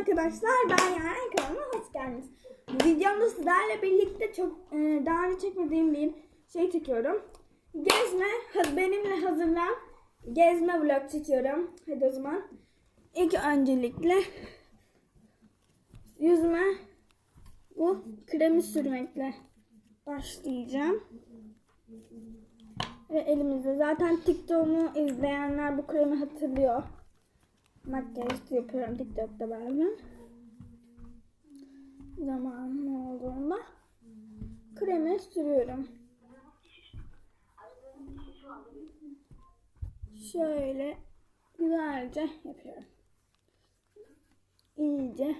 arkadaşlar ben Yaren kanalıma hoş geldiniz. Bu videomda sizlerle birlikte çok e, daha önce çekmediğim bir şey çekiyorum. Gezme, benimle hazırlan. Gezme vlog çekiyorum. Hadi o zaman. İlk öncelikle yüzüme bu kremi sürmekle başlayacağım. Ve elimizde zaten TikTok'umu izleyenler bu kremi hatırlıyor. Makyaj yapıyorum TikTok'ta bazen. Zamanım olduğunda kremi sürüyorum. Şöyle güzelce yapıyorum. İyice.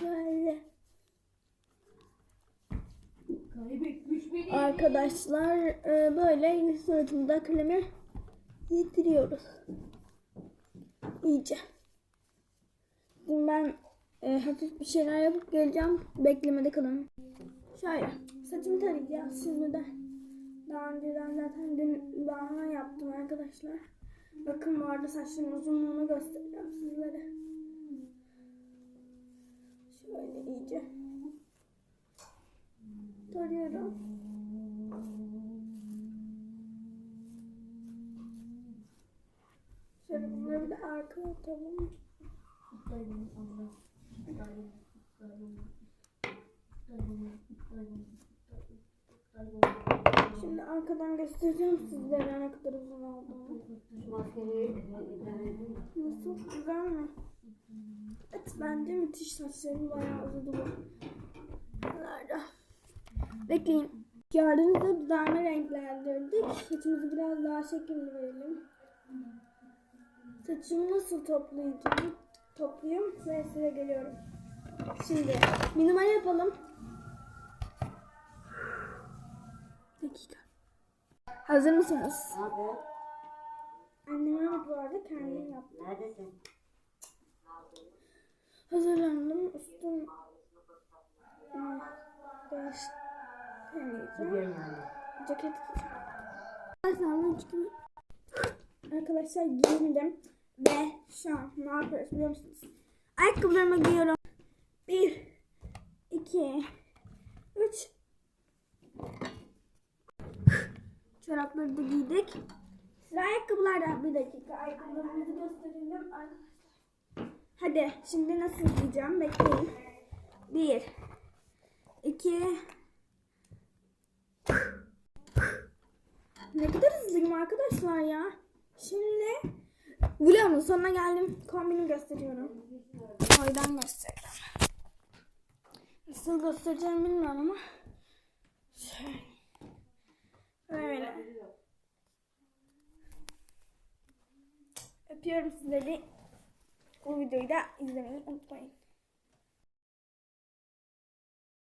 Şöyle. Arkadaşlar e, böyle suratımıza kremi yediriyoruz. İyice. Şimdi ben e, hafif bir şeyler yapıp geleceğim. Beklemede kalın. Şöyle saçımı tarayacağız şimdi de. Daha önceden zaten dün daha yaptım arkadaşlar. Bakın bu arada saçlarımın uzunluğunu göstereceğim sizlere. Şöyle iyice tarıyorum. Şöyle arkaya atalım. Şimdi arkadan göstereceğim sizlere ne kadar uzun olduğunu. Nasıl? Güzel mi? Evet bence müthiş saçlarım bayağı uzadı bu. Nerede? Bekleyin. Gibi dudağımı renklendirdik. Saçımızı biraz daha şekilli verelim. Saçımı nasıl toplayacağım? Toplayayım ve size geliyorum. Şimdi numara yapalım. Dakika. Hazır mısınız? Haber? Annem yaptı bu arada kendim yaptım. Neredesin? Hazırlandım. Üstüm Hmm, değiş deneyeceğim. Gidiyorum yani. Ceket giyeceğim. Arkadaşlar giyindim ve şu an ne yapıyoruz biliyor musunuz? Ayakkabılarımı giyiyorum. Bir, iki, üç. Çorapları da giydik. Sıra ayakkabılarda. Bir dakika ayakkabılarımızı gösterelim. Hadi şimdi nasıl giyeceğim bekleyin. Bir, iki, ne kadar hızlıyım arkadaşlar ya. Şimdi vlogumun sonuna geldim. Kombini gösteriyorum. Oydan göstereceğim. Nasıl göstereceğimi bilmiyorum ama. Şöyle. Böyle. Öpüyorum sizleri. Bu videoyu da izlemeyi unutmayın.